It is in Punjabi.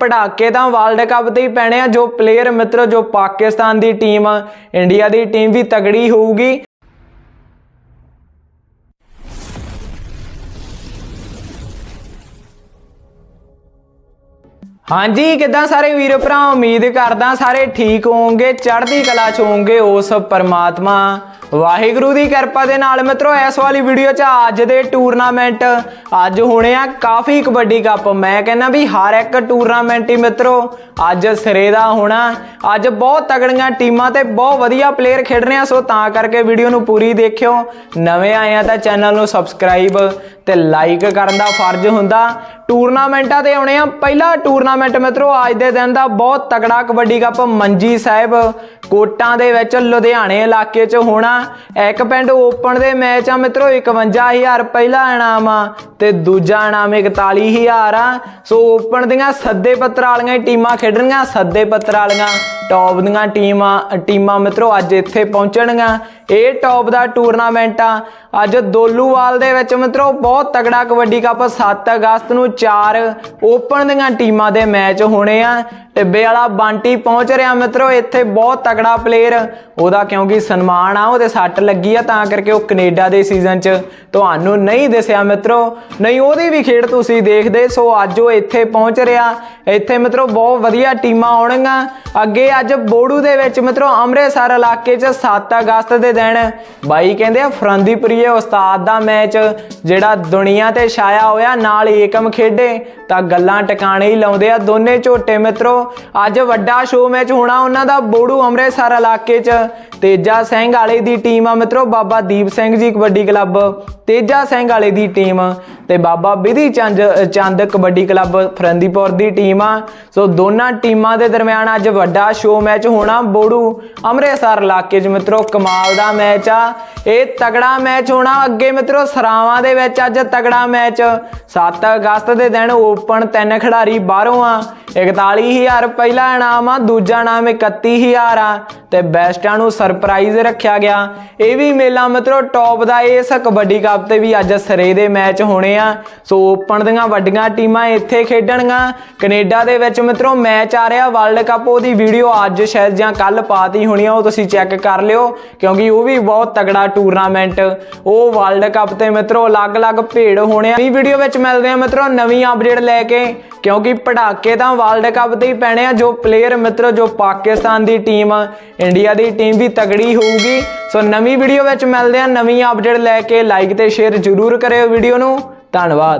ਪੜਾਕੇ ਤਾਂ ਵਰਲਡ ਕੱਪ ਤੇ ਹੀ ਪੈਣੇ ਆ। ਜੋ ਪਲੇਅਰ ਮਿੱਤਰੋ, ਜੋ ਪਾਕਿਸਤਾਨ ਦੀ ਟੀਮ ਇੰਡੀਆ ਦੀ ਟੀਮ ਵੀ ਤਗੜੀ ਹੋਊਗੀ। ਹਾਂਜੀ, ਕਿੱਦਾਂ ਸਾਰੇ ਵੀਰ ਭਰਾ ਉਮੀਦ ਕਰਦਾ ਸਾਰੇ ਠੀਕ ਹੋਵੋਗੇ, ਚੜ੍ਹਦੀ ਕਲਾ ਚ ਹੋਵੋਗੇ ਉਸ ਪਰਮਾਤਮਾ। ਵਾਹਿਗੁਰੂ ਦੀ ਕਿਰਪਾ ਦੇ ਨਾਲ ਮਿੱਤਰੋ, ਇਸ ਵਾਲੀ ਵੀਡੀਓ 'ਚ ਅੱਜ ਦੇ ਟੂਰਨਾਮੈਂਟ, ਅੱਜ ਹੋਣੇ ਆ ਕਾਫੀ ਕਬੱਡੀ ਕੱਪ। ਮੈਂ ਕਹਿੰਦਾ ਵੀ ਹਰ ਇੱਕ ਟੂਰਨਾਮੈਂਟ ਹੀ ਮਿੱਤਰੋ, ਅੱਜ ਸਿਰੇ ਦਾ ਹੋਣਾ। ਅੱਜ ਬਹੁਤ ਤਗੜੀਆਂ ਟੀਮਾਂ ਤੇ ਬਹੁਤ ਵਧੀਆ ਪਲੇਅਰ ਖੇਡ ਰਹੇ ਆ, ਸੋ ਤਾਂ ਕਰਕੇ ਵੀਡੀਓ ਨੂੰ ਪੂਰੀ ਦੇਖਿਓ। ਨਵੇਂ ਆਏ ਆ ਤਾਂ ਚੈਨਲ ਨੂੰ ਸਬਸਕ੍ਰਾਈਬ ਤੇ ਲਾਈਕ ਕਰਨ ਦਾ ਫਰਜ਼ ਹੁੰਦਾ। ਟੂਰਨਾਮੈਂਟਾਂ ਤੇ ਆਉਣੇ ਆ। ਪਹਿਲਾ ਟੂਰਨਾਮੈਂਟ ਮਿੱਤਰੋ, ਅੱਜ ਦੇ ਦਿਨ ਦਾ ਬਹੁਤ ਤਕੜਾ ਕਬੱਡੀ ਕੱਪ ਮੰਜੀ ਸਾਹਿਬ। ਕੋਟਾਂ ਦੇ ਵਿੱਚ ਲੁਧਿਆਣੇ ਇਲਾਕੇ 'ਚ ਹੋਣਾ। ਇੱਕ ਪਿੰਡ ਓਪਨ ਦੇ ਮੈਚ ਆ ਮਿੱਤਰੋ 51000 ਪਹਿਲਾ ਇਨਾਮ ਆ ਤੇ ਦੂਜਾ ਇਨਾਮ 41000 ਆ। ਸੋ ਓਪਨ ਦੀਆਂ ਸੱਦੇ ਪੱਤਰ ਵਾਲੀਆਂ ਟੀਮਾਂ ਖੇਡਣਗੀਆਂ, ਸੱਦੇ ਪੱਤਰ ਵਾਲੀਆਂ। ਟੌਪ ਦੀਆਂ ਟੀਮਾਂ ਟੀਮਾਂ ਮਿੱਤਰੋ, ਅੱਜ ਇੱਥੇ ਪਹੁੰਚਣਗੀਆਂ। ਇਹ ਟੌਪ ਦਾ ਟੂਰਨਾਮੈਂਟ ਆ। ਅੱਜ ਦੋਲੂਵਾਲ ਦੇ ਵਿੱਚ ਮਿੱਤਰੋ, ਬਹੁਤ ਤਗੜਾ ਕਬੱਡੀ ਕੱਪ 7 ਅਗਸਤ ਨੂੰ 4 ਓਪਨ ਦੀਆਂ ਟੀਮਾਂ ਦੇ ਮੈਚ ਹੋਣੇ ਆ। ਟਿੱਬੇ ਵਾਲਾ ਬਾਂਟੀ ਪਹੁੰਚ ਰਿਹਾ ਮਿੱਤਰੋ, ਇੱਥੇ ਬਹੁਤ ਤਗੜਾ ਪਲੇਅਰ ਉਹਦਾ ਕਿਉਂਕਿ ਸਨਮਾਨ ਆ, ਉਹਦੇ ਸੱਟ ਲੱਗੀ ਆ, ਤਾਂ ਕਰਕੇ ਉਹ ਕੈਨੇਡਾ ਦੇ ਸੀਜ਼ਨ 'ਚ ਤੁਹਾਨੂੰ ਨਹੀਂ ਦਿਸਿਆ ਮਿੱਤਰੋ। ਨਹੀਂ, ਉਹਦੀ ਵੀ ਖੇਡ ਤੁਸੀਂ ਦੇਖਦੇ, ਸੋ ਅੱਜ ਉਹ ਇੱਥੇ ਪਹੁੰਚ ਰਿਹਾ। ਇੱਥੇ ਮਿੱਤਰੋ, ਬਹੁਤ ਵਧੀਆ ਟੀਮਾਂ ਆਉਣਗੀਆਂ। ਅੱਗੇ ਅੱਜ ਬੋੜੂ ਦੇ ਵਿੱਚ ਮਿੱਤਰੋ ਅੰਮ੍ਰਿਤਸਰ ਇਲਾਕੇ 'ਚ 7 ਅਗਸਤ ਦੇ ਦਿਨ ਬਾਈ ਕਹਿੰਦੇ ਆ, ਫਰੰਦੀਪੁਰੀਏ ਉਸਤਾਦ ਦਾ ਮੈਚ ਜਿਹੜਾ ਦੁਨੀਆ ਤੇ ਛਾਇਆ ਹੋਇਆ, ਨਾਲ ਏਕਮ ਖੇਡੇ, ਤਾਂ ਗੱਲਾਂ ਟਿਕਾਣੇ ਹੀ ਲਾਉਂਦੇ ਆ ਦੋਨੇ ਝੋਟੇ ਮਿੱਤਰੋ। ਅੱਜ ਵੱਡਾ ਸ਼ੋਅ ਮੈਚ ਹੋਣਾ ਉਹਨਾਂ ਦਾ ਬੋੜੂ ਅੰਮ੍ਰਿਤਸਰ ਇਲਾਕੇ 'ਚ। ਤੇਜਾ ਸਿੰਘ ਵਾਲੇ ਦੀ ਟੀਮ ਆ ਮਿੱਤਰੋ, ਬਾਬਾ ਦੀਪ ਸਿੰਘ ਜੀ ਕਬੱਡੀ ਕਲੱਬ। ਤੇਜਾ ਸਿੰਘ ਵਾਲੇ ਦੀ ਟੀਮ ਤੇ ਬਾਬਾ ਵਿਧੀ ਚੰਦ ਚੰਦ ਕਬੱਡੀ ਕਲੱਬ ਫਰੰਦੀਪੁਰ ਦੀ ਟੀਮ ਆ। ਸੋ ਦੋਨਾਂ ਟੀਮਾਂ ਦੇ ਦਰਮਿਆਨ ਅੱਜ ਵੱਡਾ ਸ਼ੋਅ ਮੈਚ ਹੋਣਾ ਬੋੜੂ। ਅੰਮ੍ਰਿਤਸਰ ਇਲਾਕੇ 'ਚ ਮਿੱਤਰੋ ਕਮਾਲ ਦਾ ਮੈਚ ਆ। ਇਹ ਤਗੜਾ ਮੈਚ ਹੋਣਾ ਅੱਗੇ ਮਿੱਤਰੋ ਸਰਾਵਾਂ ਦੇ ਵਿੱਚ ਅੱਜ ਤਗੜਾ ਮੈਚ। 7 ਅਗਸਤ ਦੇ ਦਿਨ ਓਪਨ ਤਿੰਨ ਖਿਡਾਰੀ ਬਾਹਰੋਂ ਆ। 41000 ਪਹਿਲਾ ਇਨਾਮ ਆ, ਦੂਜਾ ਇਨਾਮ 31000 ਆ ਤੇ ਬੈਸਟਾਂ ਨੂੰ ਸਰਪ੍ਰਾਈਜ਼ ਰੱਖਿਆ ਗਿਆ। ਇਹ ਵੀ ਮੇਲਾ ਮਿੱਤਰੋ ਟੌਪ ਦਾ ਇਸ ਕਬੱਡੀ ਕੱਪ ਤੇ ਵੀ ਅੱਜ ਸਰੇ ਦੇ ਮੈਚ ਹੋਣੇ ਆ। ਸੋ ਓਪਨ ਦੀਆਂ ਵੱਡੀਆਂ ਟੀਮਾਂ ਇੱਥੇ ਖੇਡਣਗੀਆਂ। ਕੈਨੇਡਾ ਦੇ ਵਿੱਚ ਮਿੱਤਰੋ ਮੈਚ ਆ ਰਿਹਾ। ਵਰਲਡ ਕੱਪ ਉਹਦੀ ਵੀਡੀਓ ਅੱਜ ਸ਼ਾਇਦ ਜਾਂ ਕੱਲ ਪਾਤੀ ਹੋਣੀ ਆ, ਉਹ ਤੁਸੀਂ ਚੈੱਕ ਕਰ ਲਿਓ, ਕਿਉਂਕਿ ਉਹ ਵੀ ਬਹੁਤ ਤਗੜਾ ਟੂਰਨਾਮੈਂਟ ਉਹ ਵਰਲਡ ਕੱਪ ਤੇ ਮਿੱਤਰੋ ਅਲੱਗ-ਅਲੱਗ ਭੇੜ ਹੋਣੇ ਆ। ਨਵੀਂ ਵੀਡੀਓ ਵਿੱਚ ਮਿਲਦੇ ਆ ਮਿੱਤਰੋ, ਨਵੀਂ ਅਪਡੇਟ ਲੈ ਕੇ, ਕਿਉਂਕਿ ਪੜਾਕੇ ਤਾਂ ਵਰਲਡ ਕੱਪ ਤੇ ਹੀ ਪੈਣੇ ਆ, ਜੋ ਪਲੇਅਰ ਮਿੱਤਰੋ, ਜੋ ਪਾਕਿਸਤਾਨ ਦੀ ਟੀਮ ਇੰਡੀਆ ਦੀ ਟੀਮ ਵੀ ਤਗੜੀ ਹੋਊਗੀ। ਸੋ ਨਵੀਂ ਵੀਡੀਓ ਵਿੱਚ ਮਿਲਦੇ ਆ, ਨਵੀਂ ਅਪਡੇਟ ਲੈ ਕੇ ਲਾਈਕ ਤੇ ਸ਼ੇਅਰ ਜ਼ਰੂਰ ਕਰਿਓ ਵੀਡੀਓ ਨੂੰ। ਧੰਨਵਾਦ।